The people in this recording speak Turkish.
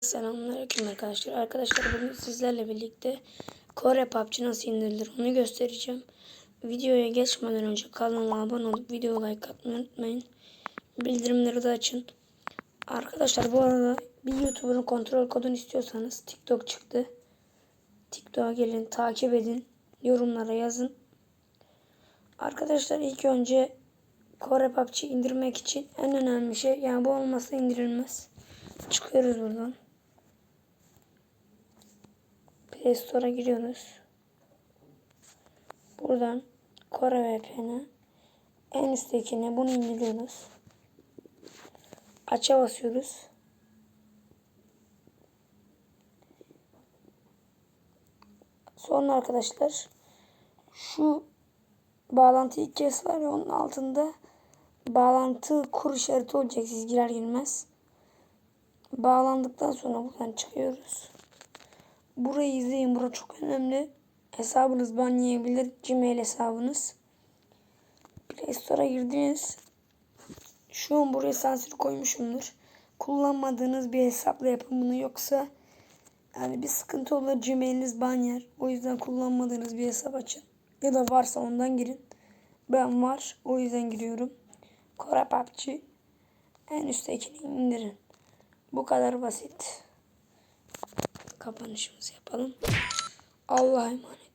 Selamünaleyküm arkadaşlar. Arkadaşlar bugün sizlerle birlikte Kore PUBG nasıl indirilir onu göstereceğim. Videoya geçmeden önce kanalıma abone olup video like atmayı unutmayın. Bildirimleri de açın. Arkadaşlar bu arada bir YouTuber'ın kontrol kodunu istiyorsanız TikTok çıktı. TikTok'a gelin takip edin. Yorumlara yazın. Arkadaşlar ilk önce Kore PUBG indirmek için en önemli şey yani bu olmazsa indirilmez. Çıkıyoruz buradan. Play Store'a giriyoruz. Buradan Kore VPN'e en üsttekine bunu indiriyoruz. Aç'a basıyoruz. Sonra arkadaşlar şu bağlantı ilk kez var ya onun altında bağlantı kur işareti olacak siz girer girmez. Bağlandıktan sonra buradan çıkıyoruz. Burayı izleyin. Bura çok önemli. Hesabınız ban yiyebilir. Gmail hesabınız. Play Store'a girdiniz. Şu an buraya sansür koymuşumdur. Kullanmadığınız bir hesapla yapın bunu yoksa yani bir sıkıntı olur Gmail'iniz ban yer. O yüzden kullanmadığınız bir hesap açın. Ya da varsa ondan girin. Ben var. O yüzden giriyorum. Kore PUBG. En üsttekini indirin. Bu kadar basit. Kapanışımızı yapalım. Allah'a emanet.